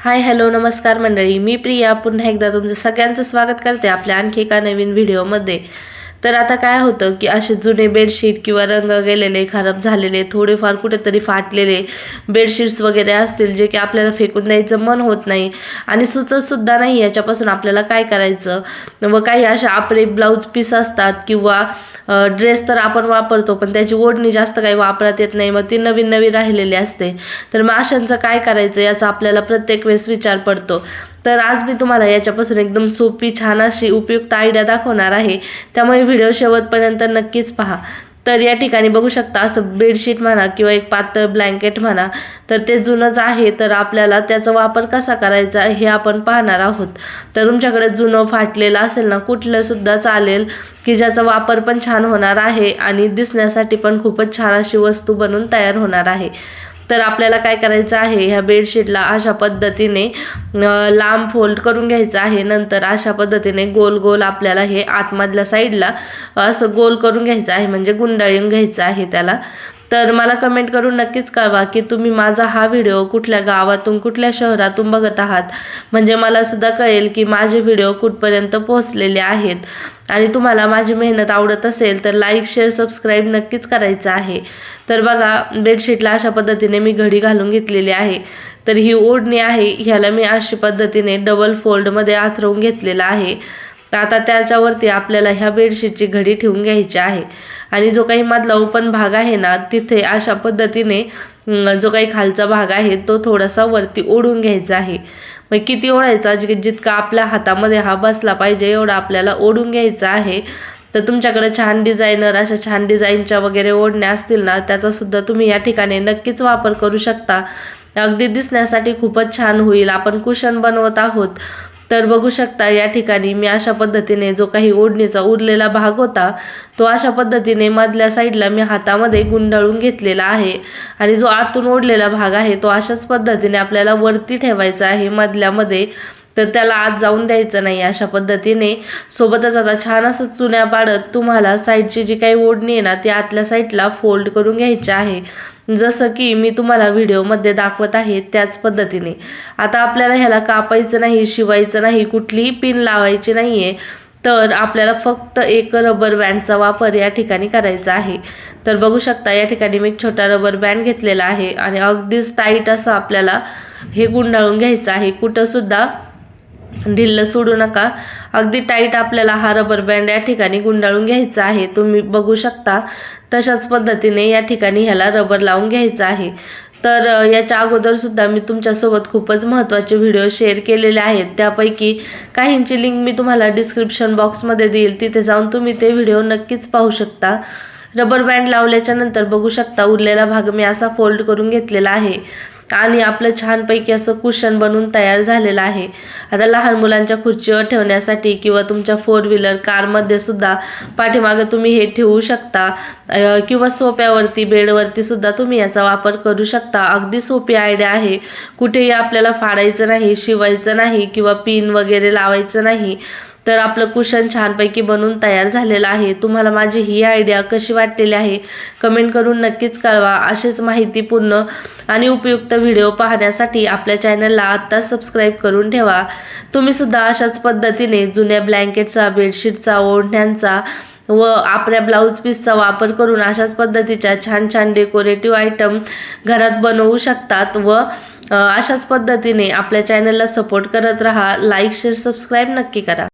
Hi hello नमस्कार मंडळी. मी प्रिया. पुन्हा एकदा तुमचं सगळ्यांचं स्वागत करते आपल्या आणखी एका नवीन व्हिडिओमध्ये. तर आता काय होतं की असे जुने बेडशीट किंवा रंग गेलेले खराब झालेले थोडेफार कुठेतरी फाटलेले बेडशीट्स वगैरे असतील जे की आपल्याला फेकून द्यायचं मन होत नाही आणि सुचतसुद्धा नाही याच्यापासून आपल्याला काय करायचं? व काही अशा आपले ब्लाऊज पीस असतात किंवा ड्रेस तर आपण वापरतो पण त्याची ओढणी जास्त काही वापरात येत नाही मग ती नवीन नवीन राहिलेली असते. तर मग अशांचं काय करायचं याचा आपल्याला प्रत्येक वेळेस विचार पडतो. तर आज मी तुम्हाला याच्यापासून एकदम सोपी छान अशी उपयुक्त आयडिया दाखवणार आहे. त्यामुळे व्हिडिओ शेवटपर्यंत नक्कीच पहा. तर या ठिकाणी बघू शकता असं बेडशीट म्हणा किंवा एक पातळ ब्लँकेट म्हणा तर ते जुनंच आहे. तर आपल्याला त्याचा वापर कसा करायचा हे आपण पाहणार आहोत. तर तुमच्याकडे जुनं फाटलेलं असेल ना कुठलंसुद्धा चालेल की ज्याचा वापर पण छान होणार आहे आणि दिसण्यासाठी पण खूपच छान अशी वस्तू बनून तयार होणार आहे. तर आपल्याला काय करायचं आहे? ह्या बेडशीटला अशा पद्धतीने लांब फोल्ड करून घ्यायचं आहे. नंतर अशा पद्धतीने गोल गोल आपल्याला हे आतमधल्या साईडला असं गोल करून घ्यायचं आहे. म्हणजे गुंडाळून घ्यायचं आहे त्याला. तर मला कमेंट करून नक्कीच कळवा की तुम्ही माझा हा व्हिडिओ कुठल्या गावातून कुठल्या शहरातून बघत आहात. म्हणजे मला सुद्धा कळेल की माझे व्हिडिओ कुठपर्यंत पोहोचलेले आहेत. आणि तुम्हाला माझी मेहनत आवडत असेल तर लाईक शेअर सबस्क्राईब नक्कीच करायचं आहे. तर बघा बेडशीटला अशा पद्धतीने मी घडी घालून घेतलेली आहे. तर ही ओढणी आहे ह्याला मी अशी पद्धतीने डबल फोल्डमध्ये आथरवून घेतलेला आहे. तर आता त्याच्यावरती आपल्याला ह्या बेडशीटची घडी ठेवून घ्यायची आहे. आणि जो काही मधला ओपन भाग आहे ना तिथे अशा पद्धतीने जो काही खालचा भाग आहे तो थोडासा वरती ओढून घ्यायचा आहे. मग किती ओढायचा? जितका आपल्या हातामध्ये हा बसला पाहिजे एवढा आपल्याला ओढून घ्यायचा आहे. तर तुमच्याकडे छान डिझायनर अशा छान डिझाईनच्या वगैरे ओढण्या असतील ना त्याचासुद्धा तुम्ही या ठिकाणी नक्कीच वापर करू शकता. अगदी दिसण्यासाठी खूपच छान होईल. आपण कुशन बनवत आहोत. तर बघू शकता या ठिकाणी मी अशा पद्धतीने जो काही ओढणीचा उरलेला भाग होता तो अशा पद्धतीने मधल्या साईडला मी हातामध्ये गुंडाळून घेतलेला आहे. आणि जो आतून ओढलेला भाग आहे तो अशाच पद्धतीने आपल्याला वरती ठेवायचा आहे. मधल्यामध्ये तर त्याला आत जाऊन द्यायचं नाही अशा पद्धतीने. सोबतच आता छान असं चुन्या पाडत तुम्हाला साईडची जी काही ओढणी आहे ना ती आतल्या साईडला फोल्ड करून घ्यायची आहे. जसं की मी तुम्हाला व्हिडिओमध्ये दाखवत आहे त्याच पद्धतीने. आता आपल्याला ह्याला कापायचं नाही शिवायचं नाही कुठलीही पिन लावायची नाही आहे तर आपल्याला फक्त एक रबर बँडचा वापर या ठिकाणी करायचा आहे. तर बघू शकता या ठिकाणी मी एक छोटा रबर बँड घेतलेला आहे आणि अगदीच टाईट असं आपल्याला हे गुंडाळून घ्यायचं आहे. कुठंसुद्धा ढिल्ल सोडू नका. अगदी टाईट आपल्याला हा रबर बँड या ठिकाणी गुंडाळून घ्यायचा आहे. तुम्ही बघू शकता तशाच पद्धतीने या ठिकाणी ह्याला रबर लावून घ्यायचा आहे. तर याच्या अगोदरसुद्धा मी तुमच्यासोबत खूपच महत्त्वाचे व्हिडिओ शेअर केलेले आहेत. त्यापैकी काहींची लिंक मी तुम्हाला डिस्क्रिप्शन बॉक्समध्ये देईल. तिथे जाऊन तुम्ही ते व्हिडिओ नक्कीच पाहू शकता. रबर बँड लावल्याच्या नंतर बघू शकता उरलेला भाग मी असा फोल्ड करून घेतलेला आहे. आणि आपलं छानपैकी असं कुशन बनून तयार झालेलं आहे. आता लहान मुलांच्या खुर्चीवर ठेवण्यासाठी किंवा तुमच्या फोर व्हीलर कारमध्ये सुद्धा पाठीमागं तुम्ही हे ठेवू शकता. किंवा सोप्यावरती बेडवरती सुद्धा तुम्ही याचा वापर करू शकता. अगदी सोपी आयडिया आहे. कुठेही आपल्याला फाडायचं नाही शिवायचं नाही किंवा पिन वगैरे लावायचं नाही. तर आपलं कुशन छानपैकी बनून तयार झालेलं आहे. तुम्हाला माझी ही आयडिया कशी वाटलेली आहे? कमेंट करून नक्कीच कळवा. असेच माहितीपूर्ण आणि उपयुक्त व्हिडिओ पाहण्यासाठी आपल्या चॅनलला आत्ता सबस्क्राईब करून ठेवा. तुम्हीसुद्धा अशाच पद्धतीने जुन्या ब्लँकेटचा बेडशीटचा ओढण्यांचा व आपल्या ब्लाऊज पीसचा वापर करून अशाच पद्धतीच्या छान छान डेकोरेटिव्ह आयटम घरात बनवू शकतात व अशाच पद्धतीने आपल्या चॅनलला सपोर्ट करत राहा. लाईक शेअर सबस्क्राईब नक्की करा.